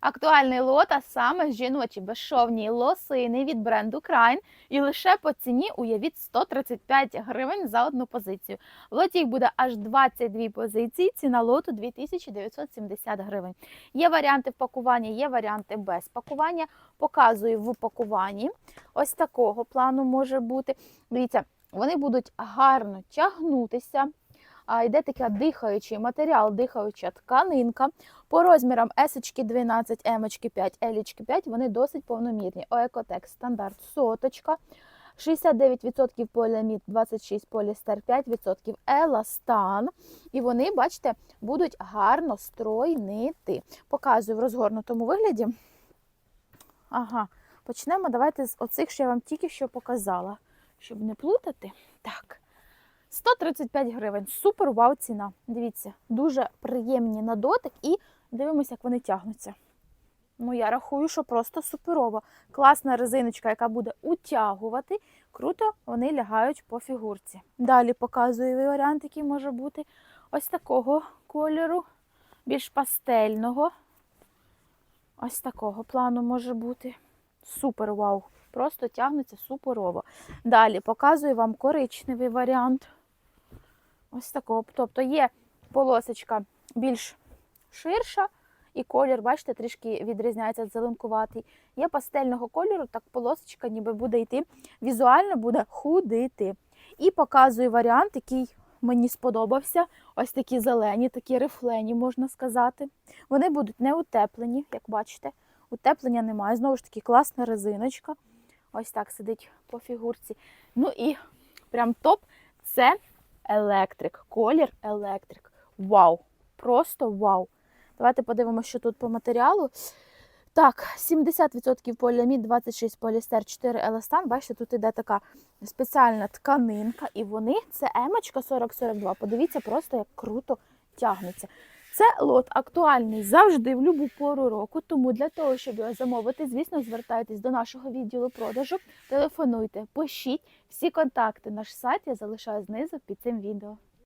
Актуальний лот, а саме жіночі безшовні лосини від бренду Крайн. І лише по ціні уявіть 135 гривень за одну позицію. В лоті їх буде аж 22 позиції. Ціна лоту 2970 гривень. Є варіанти в пакуванні, є варіанти без пакування. Показую в упакуванні. Ось такого плану може бути. Дивіться, вони будуть гарно тягнутися. А, Йде такий дихаючий матеріал, дихаюча тканинка. По розмірам S 12, M 5, L 5 вони досить повномірні. Оекотек стандарт соточка. 69% поліамід, 26 полістер, 5% еластан. І вони, бачите, будуть гарно стройнити. Показую в розгорнутому вигляді. Ага, почнемо. Давайте з оцих, що я вам тільки що показала, щоб не плутати. Так. 135 гривень. Супер вау ціна. Дивіться, дуже приємні на дотик і дивимося, як вони тягнуться. Ну, я рахую, що просто суперово. Класна резиночка, яка буде утягувати. Круто вони лягають по фігурці. Далі показую варіант, який може бути ось такого кольору, більш пастельного. Ось такого плану може бути. Супер вау. Просто тягнеться суперово. Далі показую вам коричневий варіант. Ось такого. Тобто є полосочка більш ширша, і колір, бачите, трішки відрізняється зеленкуватий. Є пастельного кольору, так полосочка ніби буде йти, візуально буде худити. І показую варіант, який мені сподобався. Ось такі зелені, такі рифлені, можна сказати. Вони будуть не утеплені, як бачите. Утеплення немає. Знову ж таки, класна резиночка. Ось так сидить по фігурці. Ну і прям топ це електрик. Колір електрик. Вау! Просто вау! Давайте подивимося, що тут по матеріалу. Так, 70% поліамід, 26 полістер, 4 еластан. Бачите, тут іде така спеціальна тканинка, і вони це емочка 4042. Подивіться, просто як круто тягнуться. Це лот актуальний завжди в будь-яку пору року. Тому для того, щоб його замовити, звісно, звертайтесь до нашого відділу продажу, телефонуйте, пишіть всі контакти. Наш сайт я залишаю знизу під цим відео.